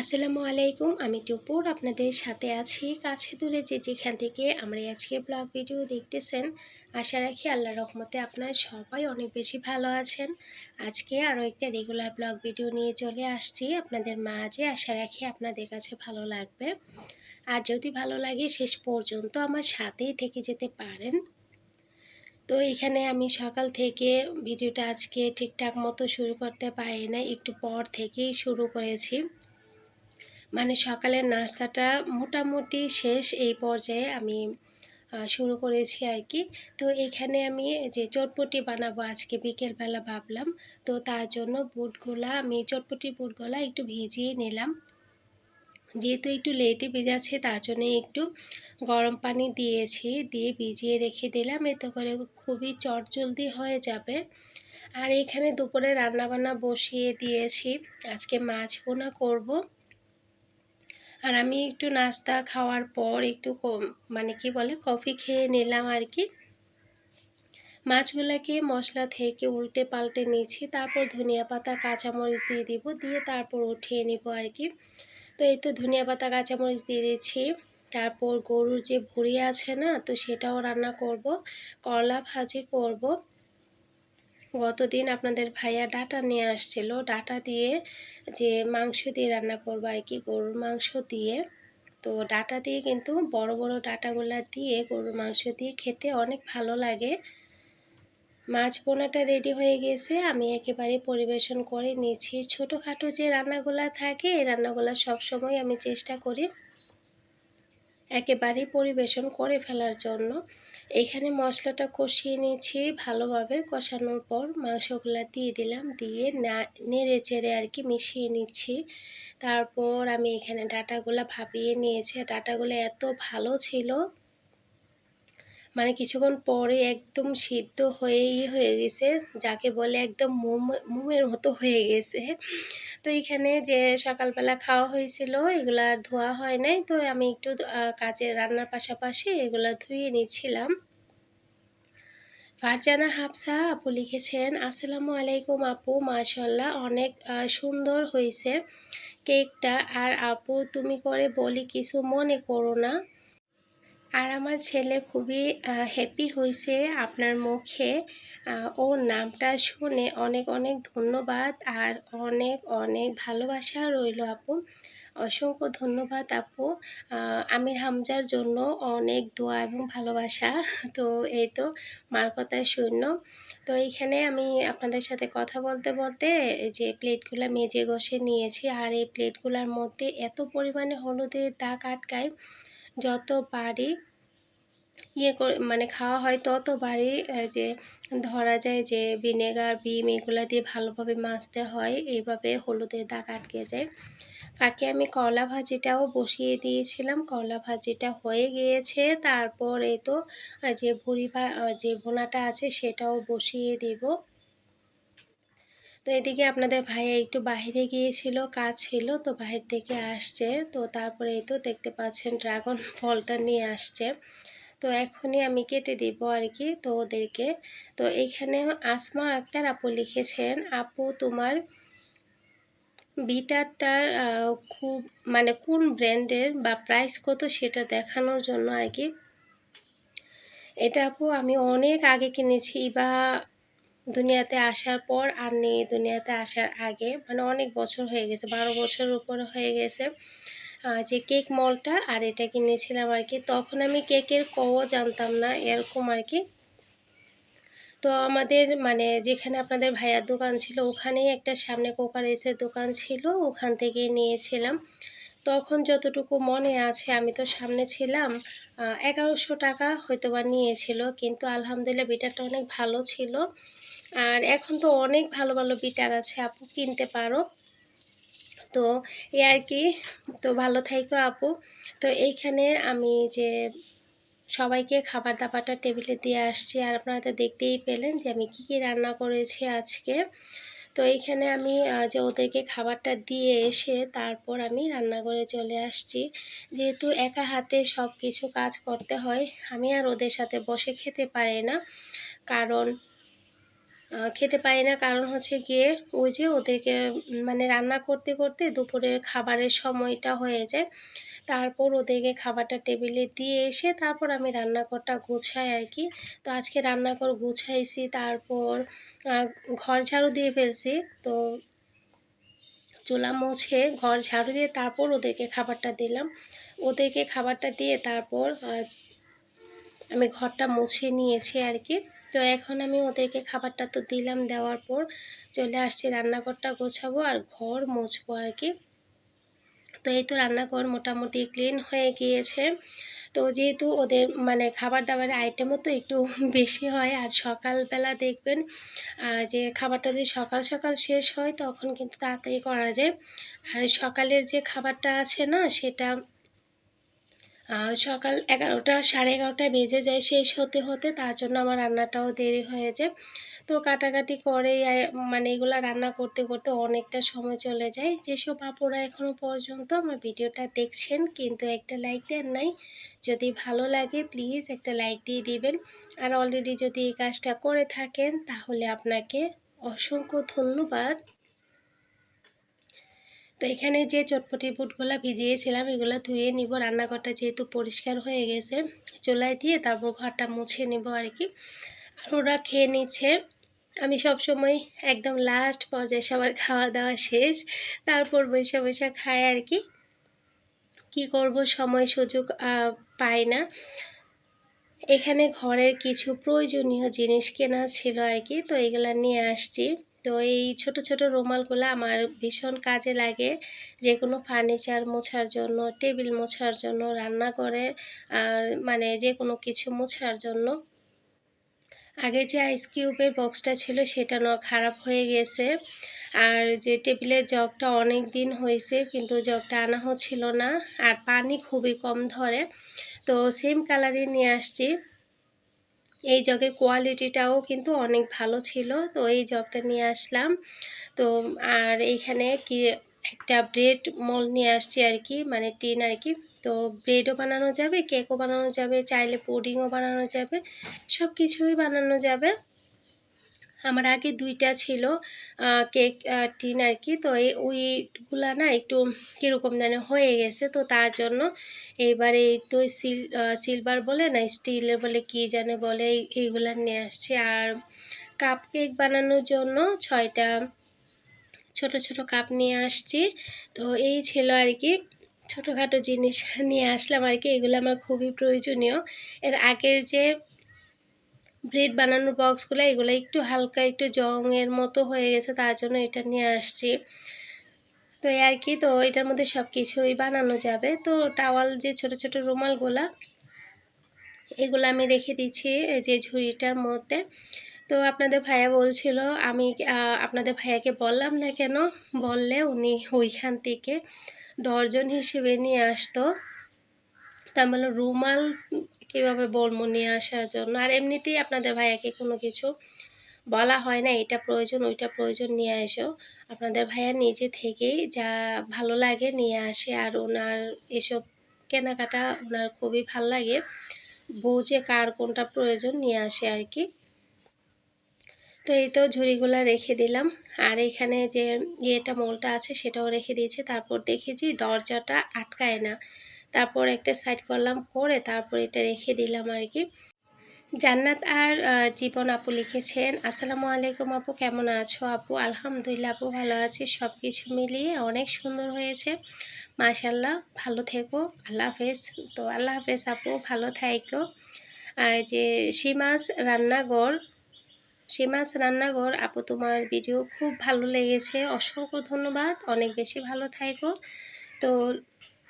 আসসালামু আলাইকুম, আমি টুপুর। আপনাদের সাথে আছি কাছে দূরে যে যেখান থেকে আমরা আজকে ব্লগ ভিডিও দেখতেছেন। আশা রাখি আল্লাহ রহমতে আপনার সবাই অনেক বেশি ভালো আছেন। আজকে আরও একটা রেগুলার ব্লগ ভিডিও নিয়ে চলে আসছি আপনাদের মাঝে। আশা রাখি আপনাদের কাছে ভালো লাগবে। আর যদি ভালো লাগে শেষ পর্যন্ত আমার সাথেই থেকে যেতে পারেন। তো এখানে আমি সকাল থেকে ভিডিওটা আজকে ঠিকঠাক মতো শুরু করতে পারি না একটু পর থেকেই শুরু করেছি। মানে সকালের নাস্তাটা মোটামুটি শেষ এই পর্যায়ে আমি শুরু করেছি আর কি। তো এখানে আমি যে চটপটি বানাবো আজকে বিকেলবেলা ভাবলাম। তো তার জন্য বুটগুলা, আমি চটপটি বুটগুলা একটু ভিজিয়ে নিলাম। যেহেতু একটু লেটে ভেজাচ্ছে, তার জন্য একটু গরম পানি দিয়েছি, দিয়ে ভিজিয়ে রেখে দিলাম। এতে করে খুবই চটজলদি হয়ে যাবে। আর এখানে দুপুরে রান্নাবান্না বসিয়ে দিয়েছি। আজকে মাছ বোনা করব। আর আমি একটু নাস্তা খাওয়ার পর একটু মানে কি বলে, কফি খেয়ে নিলাম আর কি। মাছগুলোকে মশলা থেকে উল্টে পাল্টে নিয়েছি, তারপর ধনিয়া পাতা, কাঁচামরিচ দিয়ে দিব, দিয়ে তারপর উঠিয়ে নিব আর কি। তো এই তো ধনিয়া পাতা, কাঁচামরিচ দিয়ে দিচ্ছি। তারপর গরুর যে ভুড়ি আছে না, তো সেটাও রান্না করব, করলা ভাজি করব। গতদিন আপনাদের ভাইয়া ডাটা নিয়ে আসছিল। ডাটা দিয়ে যে মাংস দিয়ে রান্না করব আর কি, গরুর মাংস দিয়ে। তো ডাটা দিয়ে কিন্তু বড় বড় ডাটাগুলা দিয়ে গরুর মাংস দিয়ে খেতে অনেক ভালো লাগে। মাছ পোনাটা রেডি হয়ে গেছে। আমি একেবারে পরিবেশন করে নিয়েছি ছোটোখাটো যে রান্নাগুলা থাকে, এই রান্নাগুলো সবসময় আমি চেষ্টা করি একেবারেই পরিবেশন করে ফেলার জন্য। এখানে মশলাটা কষিয়ে নিয়েছি ভালোভাবে। কষানোর পর মাংসগুলো দিয়ে দিলাম, দিয়ে নেড়ে চেড়ে আর কি মিশিয়ে নিচ্ছি। তারপর আমি এখানে ডাটাগুলো ভাপিয়ে নিয়েছি। ডাটাগুলো এত ভালো ছিল মানে কিছুক্ষণ পরে একদম সিদ্ধ হয়েই হয়ে গেছে, যাকে বলে একদম মোম, মোমের মতো হয়ে গেছে। তো এখানে যে সকালবেলা খাওয়া হয়েছিল, এগুলা ধোয়া হয় নাই। তো আমি একটু কাজে রান্নার পাশাপাশি এগুলা ধুয়ে নিচ্ছিলাম। ফারজানা হাফসা আপু লিখেছেন, আসসালামু আলাইকুম আপু মাশাল্লাহ অনেক সুন্দর হয়েছে কেকটা। আর আপু, তুমি করে বলি কিছু মনে করো না। আর আমার ছেলে খুবই হ্যাপি হয়েছে আপনার মুখে। ওর নামটা শুনে অনেক অনেক ধন্যবাদ আর অনেক অনেক ভালোবাসা রইল আপু। অসংখ্য ধন্যবাদ আপু। আমির হামজার জন্য অনেক দোয়া এবং ভালোবাসা। তো এই তো মার কথায় শূন্য। তো এইখানে আমি আপনাদের সাথে কথা বলতে বলতে যে প্লেটগুলো মেজে ঘষে নিয়েছি আর এই প্লেটগুলোর মধ্যে এত পরিমাণে হলুদের দাগ আটকায়। যত পারি ইয়ে করে মানে খাওয়া হয় ততবারই যে ধরা যায় যে ভিনেগার, বিম এগুলো দিয়ে ভালোভাবে মাজতে হয়, এইভাবে হলুদের দাগ আটকে যায়। ফাঁকে আমি কলা ভাজিটাও বসিয়ে দিয়েছিলাম, কলা ভাজিটা হয়ে গিয়েছে, তারপর এই তো যে ভুড়ি যে ভোনাটা আছে সেটাও বসিয়ে দিব। তো এদিকে আপনাদের ভাইয়া একটু বাহিরে গিয়েছিল, কাজ ছিল, তো বাহির থেকে আসছে। তো তারপরে এই তো দেখতে পাচ্ছেন ড্রাগন ফলটা নিয়ে আসছে। তো এখনই আমি কেটে দিব আর কি তো ওদেরকে। তো এখানে আসমা আক্তার আপু লিখেছেন, আপু, তোমার বিটারটার খুব মানে কোন ব্র্যান্ডের বা প্রাইস কত সেটা দেখানোর জন্য আর কি? এটা আপু আমি অনেক আগে কিনেছি, বা দুনিয়াতে আসার পর আর নেই দুনিয়াতে আসার আগে। মানে অনেক বছর হয়ে গেছে, বারো বছর উপর হয়ে গেছে যে কেক মলটা আর এটা কিনেছিলাম আর কি। তখন আমি কেকের কও জানতাম না, এরকম আর কি। তো আমাদের মানে যেখানে আপনাদের ভাইয়ার দোকান ছিল, ওখানেই একটা সামনে কোকারেসের দোকান ছিল, ওখান থেকে নিয়েছিলাম। তখন যতটুকু মনে আছে, আমি তো সামনে ছিলাম এগারোশো টাকা হয়তো বা নিয়েছিল, কিন্তু আলহামদুলিল্লাহ বিটারটা অনেক ভালো ছিল। আর এখন তো অনেক ভালো ভালো বিটার আছে, আপু কিনতে পারো। তো এ আর কি, তো ভালো থাইকো আপু। তো এইখানে আমি যে সবাইকে খাবার দাবারটা টেবিলে দিয়ে আসছি, আর আপনারা তো দেখতেই পেলেন যে আমি কি কি রান্না করেছি আজকে। তো এইখানে আমি যে ওদেরকে খাবারটা দিয়ে এসে তারপর আমি রান্নাঘরে চলে আসছি। যেহেতু একা হাতে সব কিছু কাজ করতে হয়, আমি আর ওদের সাথে বসে খেতে পারি না। কারণ খেতে পারি না। কারণ হচ্ছে গিয়ে ওই যে ওদেরকে মানে রান্না করতে করতে দুপুরের খাবারের সময়টা হয়ে যায়। তারপর ওদেরকে খাবারটা টেবিলে দিয়ে এসে তারপর আমি রান্নাঘরটা গোছাই আর কি। তো আজকে রান্নাঘর গুছাইছি, তারপর ঘর ঝাড়ু দিয়ে ফেলছি। তো চুলা মুছে ঘর ঝাড়ু দিয়ে তারপর ওদেরকে খাবারটা দিলাম। ওদেরকে খাবারটা দিয়ে তারপর আমি ঘরটা মুছে নিয়েছি আর কি। তো এখন আমি ওদেরকে খাবারটা তো দিলাম, দেওয়ার পর চলে আসছি রান্নাঘরটা গোছাবো আর ঘর মুছবো আর কি। তো এই তো রান্নাঘর মোটামুটি ক্লিন হয়ে গিয়েছে। তো যেহেতু ওদের মানে খাবার দাবারের আইটেমও তো একটু বেশি হয়, আর সকালবেলা দেখবেন যে খাবারটা যদি সকাল সকাল শেষ হয় তখন কিন্তু তাড়াতাড়ি করা যায়। আর সকালের যে খাবারটা আছে না, সেটা সকাল এগারোটা, সাড়ে এগারোটায় বেজে যায় শেষ হতে হতে। তার জন্য আমার রান্নাটাও দেরি হয়ে যায়। তো কাটাকাটি করে মানে এগুলো রান্না করতে করতে অনেকটা সময় চলে যায়। যেসব আপুরা এখনও পর্যন্ত আমার ভিডিওটা দেখছেন, কিন্তু একটা লাইক দেন নাই, যদি ভালো লাগে প্লিজ একটা লাইক দিয়ে দিবেন। আর অলরেডি যদি এই কাজটা করে থাকেন, তাহলে আপনাকে অসংখ্য ধন্যবাদ। তো এখানে যে চটপটি বুটগুলো ভিজিয়েছিলাম, এগুলো ধুয়ে নিব। রান্নাঘরটা যেহেতু পরিষ্কার হয়ে গেছে, চুলায় দিয়ে তারপর ঘরটা মুছে নিব আর কি আর ওরা খেয়ে নিচ্ছে। আমি সব সময় একদম লাস্ট পর্যায়ে সবার খাওয়া দাওয়া শেষ, তারপর বৈশা বৈশা খায় আর কি কি করব, সময় সুযোগ পাই না। এখানে ঘরের কিছু প্রয়োজনীয় জিনিস কেনা ছিল আর কি তো এগুলা নিয়ে আসছি। তো এই ছোট ছোট রুমালগুলো আমার ভীষণ কাজে লাগে। যে কোনো ফার্নিচার মোছার জন্য, টেবিল মোছার জন্য, রান্না করে, আর মানে যে কোনো কিছু মোছার জন্য। আগে যে আইস কিউবের বক্সটা ছিল সেটা ন, খারাপ হয়ে গেছে। আর যে টেবিলের জগটা অনেক দিন হয়েছে, কিন্তু জগটা আনা হচ্ছিল না। আর পানি খুবই কম ধরে। তো সেম কালারই নিয়ে আসছি। এই জগের কোয়ালিটিটাও কিন্তু অনেক ভালো ছিল, তো এই জগটা নিয়ে আসলাম। তো আর এইখানে কি একটা ব্রেড মল নিয়ে আসছি আর কি মানে টিন আর কি। তো ব্রেডও বানানো যাবে কেকও বানানো যাবে, চাইলে পুডিংও বানানো যাবে সব কিছুই বানানো যাবে। আমার আগে দুইটা ছিল কেক টিন আর কি। তো এই ওইগুলা না একটু কীরকম যেন হয়ে গেছে। তো তার জন্য এইবারে এই তো সিল সিলভার বলে না, স্টিলের বলে কি জানে বলে এইগুলা নিয়ে আসছে। আর কাপ কেক বানানোর জন্য ছয়টা, ছোট ছোট কাপ নিয়ে আসছি। তো এই ছিল আর কি, ছোটোখাটো জিনিস নিয়ে আসলাম আর কি। এগুলো আমার খুবই প্রয়োজনীয়। এর আগের যে ব্রেড বানানোর বক্সগুলো, এগুলো একটু হালকা একটু জংয়ের মতো হয়ে গেছে, তার জন্য এটা নিয়ে আসছি। তো আর কি, তো এটার মধ্যে সব কিছুই বানানো যাবে। তো টাওয়াল যে ছোট ছোট রুমালগুলা, এগুলো আমি রেখে দিচ্ছি যে ঝুড়িটার মধ্যে। তো আপনাদের ভাইয়া বলছিল, আমি আপনাদের ভাইয়াকে বললাম না কেন? বললে উনি ওইখান থেকে ডর্জন হিসেবে নিয়ে আসতো। তার মানে রুমাল কীভাবে বলব নিয়ে আসার জন্য? আর এমনিতেই আপনাদের ভাইয়াকে কোনো কিছু বলা হয় না, এটা প্রয়োজন, ওইটা প্রয়োজন নিয়ে এসো। আপনাদের ভাইয়া নিজে থেকেই যা ভালো লাগে নিয়ে আসে, আর ওনার এসব কেনাকাটা ওনার খুবই ভালো লাগে। বুঝে কার কোনটা প্রয়োজন নিয়ে আসে আর কি। তো এই তো ঝুড়িগুলো রেখে দিলাম। আর এখানে যে ইয়েটা মোলটা আছে সেটাও রেখে দিয়েছি। তারপর দেখেছি দরজাটা আটকায় না। তারপর একটা সাইড করলাম, করে তারপর এটা রেখে দিলাম আর কি। জান্নাত আর জীবন আপু লিখেছেন, আসসালামু আলাইকুম আপু, কেমন আছো আপু? আলহামদুলিল্লাহ আপু ভালো আছি সব কিছু মিলিয়ে অনেক সুন্দর হয়েছে। মাশাল্লাহ ভালো থেকো, আল্লাহ হাফেজ। তো আল্লাহ হাফেজ আপু, ভালো থাইকো। যে সীমাস রান্নাঘর সীমাস রান্নাঘর, আপু তোমার ভিডিও খুব ভালো লেগেছে। অসংখ্য ধন্যবাদ, অনেক বেশি ভালো থাইকো। তো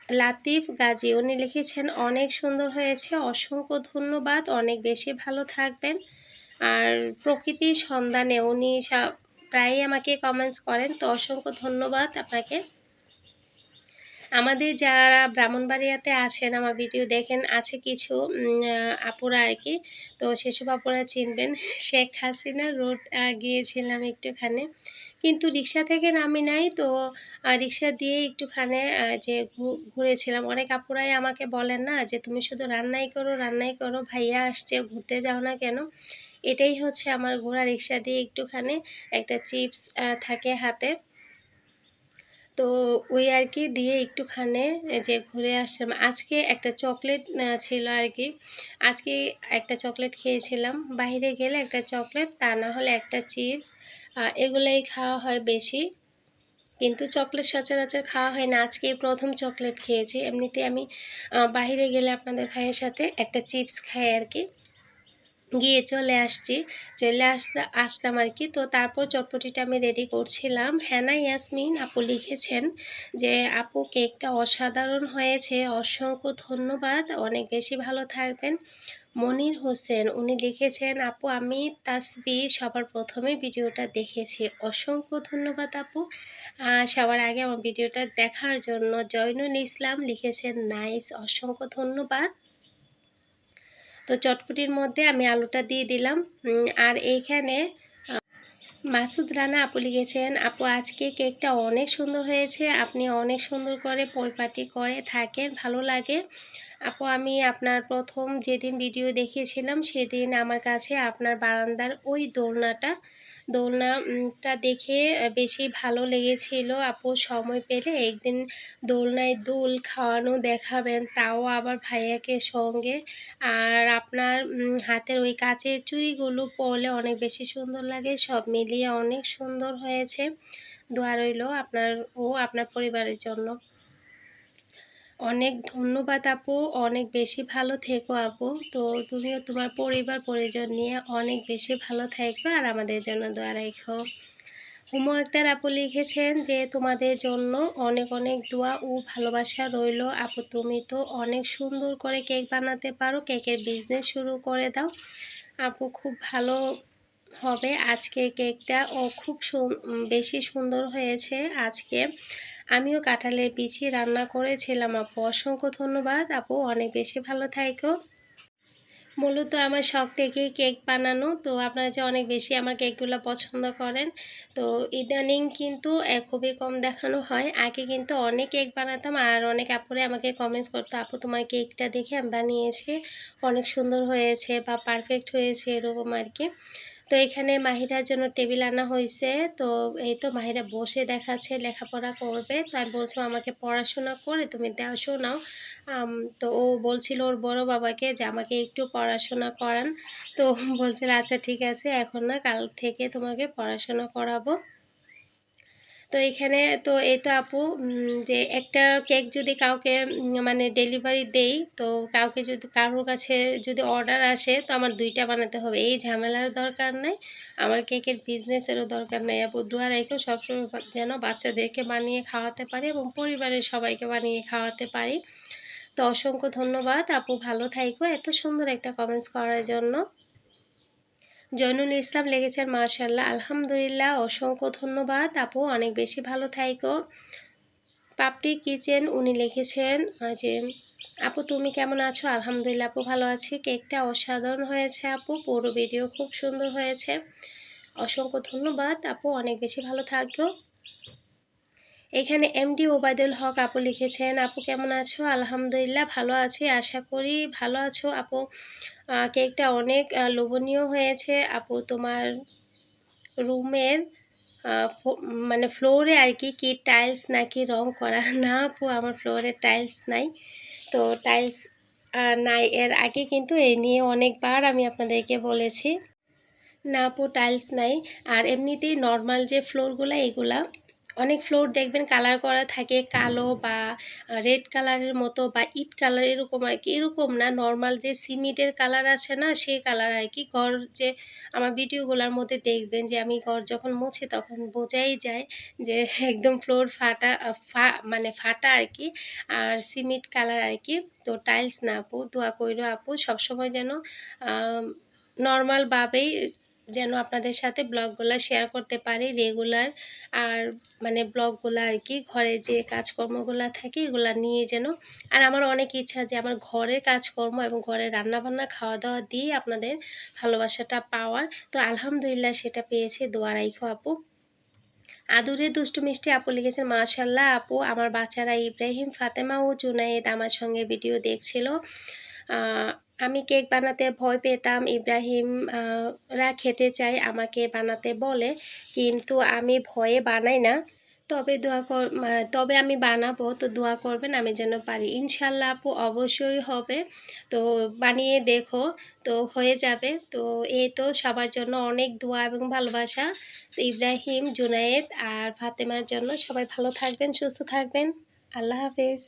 লাতিফ গাজী, উনি লিখেছেন, অনেক সুন্দর হয়েছে, অসংখ্য ধন্যবাদ, অনেক বেশি ভালো থাকবেন। আর প্রকৃতির সন্ধানে উনি প্রায়ই আমাকে কমেন্টস করেন, তো অসংখ্য ধন্যবাদ আপনাকে। আমাদের যারা ব্রাহ্মণবাড়িয়াতে আছেন, আমার ভিডিও দেখেন, আছে কিছু আপুরা আর কি। তো সেসব আপুরা চিনবেন। শেখ হাসিনা রোড গিয়েছিলাম একটুখানে। কিন্তু রিক্সা থেকে নামি নাই, তো রিক্সা দিয়ে একটুখানে যে ঘুরেছিলাম। অনেক আপুরাই আমাকে বলেন না যে, তুমি শুধু রান্নাই করো রান্নাই করো, ভাইয়া আসছে, ঘুরতে যাও না কেন? এটাই হচ্ছে আমার ঘোড়া রিক্সা দিয়ে একটুখানি একটা চিপস থাকে হাতে। তো ওই আর কি দিয়ে একটুখানে যে ঘুরে আসলাম। আজকে একটা চকলেট ছিল আর কি আজকে একটা চকলেট খেয়েছিলাম। বাইরে গেলে একটা চকলেট, তা না হলে একটা চিপস এগুলোই খাওয়া হয় বেশি। কিন্তু চকলেট সচরাচর খাওয়া হয় না। আজকে প্রথম চকলেট খেয়েছি। এমনিতে আমি বাহিরে গেলে আপনাদের ভাইয়ের সাথে একটা চিপস খাই আর কি গিয়ে চলে আসছি। চলে আসলে, আসলাম আর কি তো তারপর চটপটিটা আমি রেডি করছিলাম। হ্যানা ইয়াসমিন আপু লিখেছেন যে, আপু, কেকটা অসাধারণ হয়েছে। অসংখ্য ধন্যবাদ। অনেক বেশি ভালো থাকবেন। মনির হোসেন, উনি লিখেছেন, আপু, আমি তাসবি সবার প্রথমে ভিডিওটা দেখেছি। অসংখ্য ধন্যবাদ, আপু। সবার আগে আমার ভিডিওটা দেখার জন্য জয়নুল ইসলাম লিখেছেন, নাইস, অসংখ্য ধন্যবাদ। তো চটপটির মধ্যে আমি আলুটা দিয়ে দিলাম। আর এইখানে মাসুদ রানা আপু লিখেছেন, আপু, আজকে কেকটা অনেক সুন্দর হয়েছে। আপনি অনেক সুন্দর করে পরিপাটি করে থাকেন, ভালো লাগে। আপু, আমি আপনার প্রথম যেদিন ভিডিও দেখিয়েছিলাম, সেদিন আমার কাছে আপনার বারান্দার ওই দোলনাটা দোলনাটা দেখে বেশি ভালো লেগেছিল। আপু সময় পেলে একদিন দোলনায় দোল খাওয়ানো দেখাবেন, তাও আবার ভাইয়াকে সঙ্গে। আর আপনার হাতের ওই কাচের চুড়িগুলো পরলে অনেক বেশি সুন্দর লাগে, সব মিলিয়ে অনেক সুন্দর হয়েছে। দোয়া রইল আপনার ও আপনার পরিবারের জন্য। অনেক ধন্যবাদ আপু, অনেক বেশি ভালো থেকো আপু। তো তুমিও তোমার পরিবার, পরিজন নিয়ে অনেক বেশি ভালো থেকো আর আমাদের জন্য দোয়া রেখো। হুমু আক্তার আপু লিখেছেন যে, তোমাদের জন্য অনেক অনেক দোয়া ও ভালোবাসা রইল। আপু, তুমি তো অনেক সুন্দর করে কেক বানাতে পারো। কেকের বিজনেস শুরু করে দাও। আপু, খুব ভালো হবে। আজকে কেকটা, ও খুব বেশি সুন্দর হয়েছে আজকে। আমিও কাঁঠালের বিচি রান্না করেছিলাম, আপু। অসংখ্য ধন্যবাদ। আপু, অনেক বেশি ভালো থাইকো। মূলত আমার শখ থেকেই কেক বানানো। তো আপনারা যে অনেক বেশি আমার কেকগুলো পছন্দ করেন, তো ইদানিং কিন্তু খুবই কম দেখানো হয়। আগে কিন্তু অনেক কেক বানাতাম আর অনেক আপুরে আমাকে কমেন্টস করতো, আপু, তোমার কেকটা দেখে আমি বানিয়েছি। অনেক সুন্দর হয়েছে বা পারফেক্ট হয়েছে, এরকম আর কি। তো এখানে মাহিরার জন্য টেবিল আনা হয়েছে। তো এই তো মাহিরা বসে দেখাচ্ছে, লেখাপড়া করবে। তো আমি বলছিলাম, আমাকে পড়াশোনা করে তুমি দেও, শোনাও। তো ও বলছিল, ওর বড় বাবাকে যে আমাকে একটু পড়াশোনা করান। তো বলছিল আচ্ছা ঠিক আছে, এখন না কাল থেকে তোমাকে পড়াশোনা করাবো। তো এখানে তো এই তো আপু যে একটা কেক যদি কাউকে মানে ডেলিভারি দেই, তো কাউকে যদি, কারোর কাছে যদি অর্ডার আসে, তো আমার দুইটা বানাতে হবে। এই ঝামেলার দরকার নাই, আমার কেকের বিজনেসেরও দরকার নেই। আপু, দোয়া রেখেও সবসময় যেন বাচ্চাদেরকে বানিয়ে খাওয়াতে পারি এবং পরিবারের সবাইকে বানিয়ে খাওয়াতে পারি। তো অসংখ্য ধন্যবাদ। আপু, ভালো থাইকো। এত সুন্দর একটা কমেন্টস করার জন্য। জৈনুল ইসলাম লেগেছেন মাশাল্লাহ আলহামদুলিল্লাহ, অসংখ্য ধন্যবাদ। আপু, অনেক বেশি ভালো থাইকো। পাপড়ি কিচেন উনি লিখেছেন যে, আপু, তুমি কেমন আছো? আলহামদুলিল্লাহ, আপু, ভালো আছি। কেকটা অসাধারণ হয়েছে, আপু। পুরো ভিডিও খুব সুন্দর হয়েছে। অসংখ্য ধন্যবাদ। আপু, অনেক বেশি ভালো থাকো। এখানে এমডি ওবায়দুল হক আপু লিখেছেন, আপু কেমন আছো? আলহামদুলিল্লাহ, ভালো আছি। আশা করি ভালো আছো আপু। কেকটা অনেক লোভনীয় হয়েছে আপু। তোমার রুমের মানে ফ্লোরে আর কি কি টাইলস নাকি রং করা? না আপু, আমার ফ্লোরে টাইলস নাই। তো টাইলস নাই। এর আগে কিন্তু এই নিয়ে অনেকবার আমি আপনাদেরকে বলেছি। না আপু, টাইলস নাই। আর এমনিতেই নর্মাল যে ফ্লোরগুলো, এগুলা অনেক ফ্লোর দেখবেন কালার করা থাকে কালো বা রেড কালারের মতো বা ইট কালার এরকম আর কি। এরকম না নর্মাল যে সিমিটের কালার আছে না সেই কালার আর কি। ঘর যে আমার ভিডিওগুলোর মধ্যে দেখবেন যে আমি ঘর যখন মুছি তখন বোঝাই যায় যে একদম ফ্লোর ফাটা, ফা মানে ফাটা আর কি। আর সিমেন্ট কালার আর কি। তো টাইলস না আপু, দোয়া কইরো আপু, সবসময় যেন নর্মালভাবেই যেন আপনাদের সাথে ব্লগগুলো শেয়ার করতে পারি রেগুলার আর মানে ব্লগগুলো আর কি, ঘরে যে কাজকর্মগুলো থাকে এগুলো নিয়ে যেন। আর আমার অনেক ইচ্ছা যে আমার ঘরের কাজকর্ম এবং ঘরের রান্নাবান্না খাওয়া দাওয়া দিয়ে আপনাদের ভালোবাসাটা পাওয়ার। তো আলহামদুলিল্লাহ সেটা পেয়েছে, দোয়া রাইখো আপু। আদুরে দুষ্টু মিষ্টি আপু লিখেছেন মাশাল্লাহ আপু, আমার বাচ্চারা ইব্রাহিম, ফাতেমা ও জুনাইদ আমার সঙ্গে ভিডিও দেখছিল। আমি কেক বানাতে ভয় পেতাম, ইব্রাহিম রা খেতে চাই আমাকে বানাতে বলে, কিন্তু আমি ভয়ে বানাই না। তবে দোয়া কর তবে আমি বানাবো, তো দোয়া করবেন, আমি যেন পারি। ইনশাল্লাহ আপু, অবশ্যই হবে। তো বানিয়ে দেখো, তো হয়ে যাবে। তো এই তো সবার জন্য অনেক দোয়া এবং ভালোবাসা। তো ইব্রাহিম, জুনায়েদ আর ফাতেমার জন্য সবাই ভালো থাকবেন, সুস্থ থাকবেন। আল্লাহ হাফেজ।